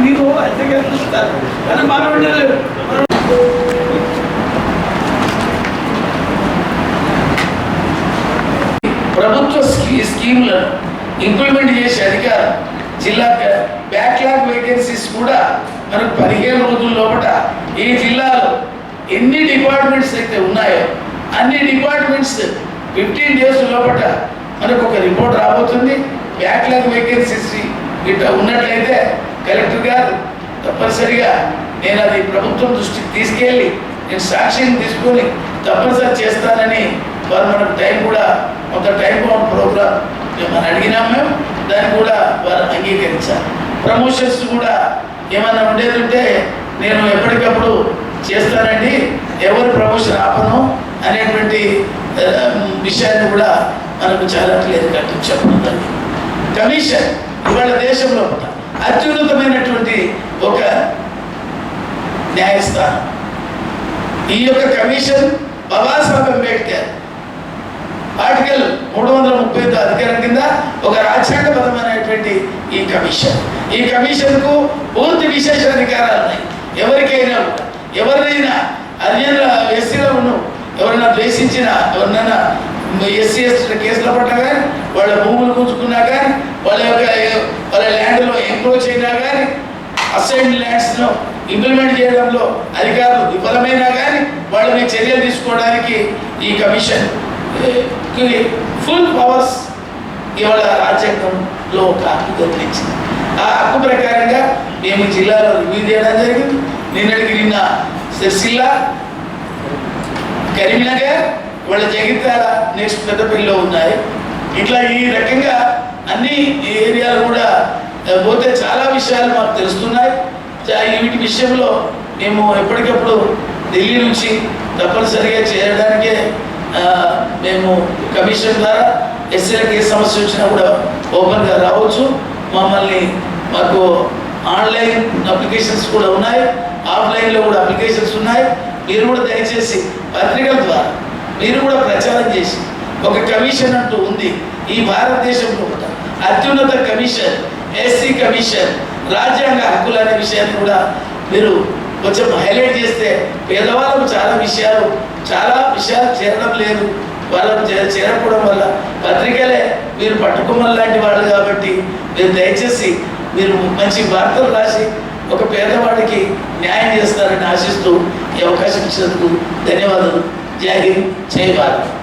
మీరు అయితే చూస్తారు కానీ మనోడి ప్రభుత్వ స్కీ స్కీములను ఇంప్లిమెంట్ చేసే అధికారం జిల్లా బ్యాక్లాగ్ వేకెన్సీస్ కూడా మనకు పదిహేను రోజుల లోపల ఈ జిల్లాలో ఎన్ని డిపార్ట్మెంట్స్ అయితే ఉన్నాయో అన్ని డిపార్ట్మెంట్స్ ఫిఫ్టీన్ డేస్ లోపల మనకు ఒక రిపోర్ట్ రాబోతుంది బ్యాక్లాగ్ వేకెన్సీస్ ఇట్లా ఉన్నట్లయితే కలెక్టర్ గారు తప్పనిసరిగా నేను అది ప్రభుత్వం దృష్టికి తీసుకెళ్ళి నేను సాక్ష్యం తీసుకొని తప్పనిసరి చేస్తానని వారు మనకు టైం కూడా కొంత టైం బౌండ్ ప్రోగ్రామ్ మనం అడిగినాం మేము దాన్ని కూడా వారు అంగీకరించారు. ప్రమోషన్స్ కూడా ఏమన్నా ఉండేది ఉంటే నేను ఎప్పటికప్పుడు చేస్తానండి ఎవరు ప్రమోషన్ ఆపను అనేటువంటి విషయాన్ని కూడా మనకు చాలా క్లియర్ కట్ చెప్పడం కమిషన్ ఇవాళ దేశంలో ఉంటాం. అత్యున్నతమైనటువంటి ఒక న్యాయస్థానం. ఈ యొక్క కమిషన్ బాబాసాహెబ్ అంబేద్కర్. ఆర్టికల్ మూడు వందల ముప్పై ఐదు అధికారం కింద ఒక రాజ్యాంగబద్ధమైనటువంటి ఈ కమిషన్. ఈ కమిషన్కు పూర్తి విశేష అధికారాలు ఉన్నాయి. ఎవరికైనా ఎవరినైనా ఎవరినైనా అన్యుల ఎస్సీలను ఎవరైనా ద్వేషించిన ఎవరినైనా ఎస్సీ ఎస్టీ కేసులు పడ్డా కానీ వాళ్ళ భూములు పూచుకున్నా కానీ వాళ్ళ యొక్క వాళ్ళ ల్యాండ్లో ఎంక్రోచ్ అయినా కానీ అసైన్ ల్యాండ్స్లో ఇంప్లిమెంట్ చేయడంలో అధికారులు విఫలమైనా కానీ వాళ్ళ మీద చర్యలు తీసుకోవడానికి ఈ కమిషన్ ఫుల్ పవర్స్ ఇవాళ రాజ్యాంగంలో ఒక హక్కు దొరికించింది. ఆ హక్కు ప్రకారంగా మేము జిల్లాలో రివ్యూ చేయడం జరిగింది. నిన్నటికి నిన్న సిరిసిల్ల కరీంనగర్ వాళ్ళ జగిత్యాల నెక్స్ట్ పెద్దపల్లిలో ఉన్నాయి. ఇట్లా ఈ రకంగా అన్ని ఏరియా పోతే చాలా విషయాలు మాకు తెలుస్తున్నాయి. వీటి విషయంలో మేము ఎప్పటికప్పుడు ఢిల్లీ నుంచి తప్పనిసరిగా చేయడానికే మేము కమిషన్ ద్వారా ఎస్సీలకు ఏ సమస్య వచ్చినా కూడా ఓపెన్గా రావచ్చు. మమ్మల్ని మాకు ఆన్లైన్ అప్లికేషన్స్ కూడా ఉన్నాయి. ఆఫ్లైన్లో కూడా అప్లికేషన్స్ ఉన్నాయి. మీరు కూడా దయచేసి పత్రికల ద్వారా మీరు కూడా ప్రచారం చేసి ఒక కమిషన్ అంటూ ఉంది ఈ భారతదేశంలో కూడా. అత్యున్నత కమిషన్ ఎస్సీ కమిషన్ రాజ్యాంగ హక్కులు అనే విషయాన్ని కూడా మీరు కొంచెం హైలైట్ చేస్తే పేదవాళ్ళకు చాలా విషయాలు చాలా విషయాలు చేరడం లేదు. వాళ్ళకు చేరకపోవడం వల్ల పత్రికలే మీరు పట్టుకుమల లాంటి వాళ్ళు కాబట్టి మీరు దయచేసి మీరు మంచి వార్తలు రాసి ఒక పేదవాడికి న్యాయం చేస్తారని ఆశిస్తూ ఈ అవకాశం ఇచ్చినందుకు ధన్యవాదాలు. జై హింద్ జై భారత్.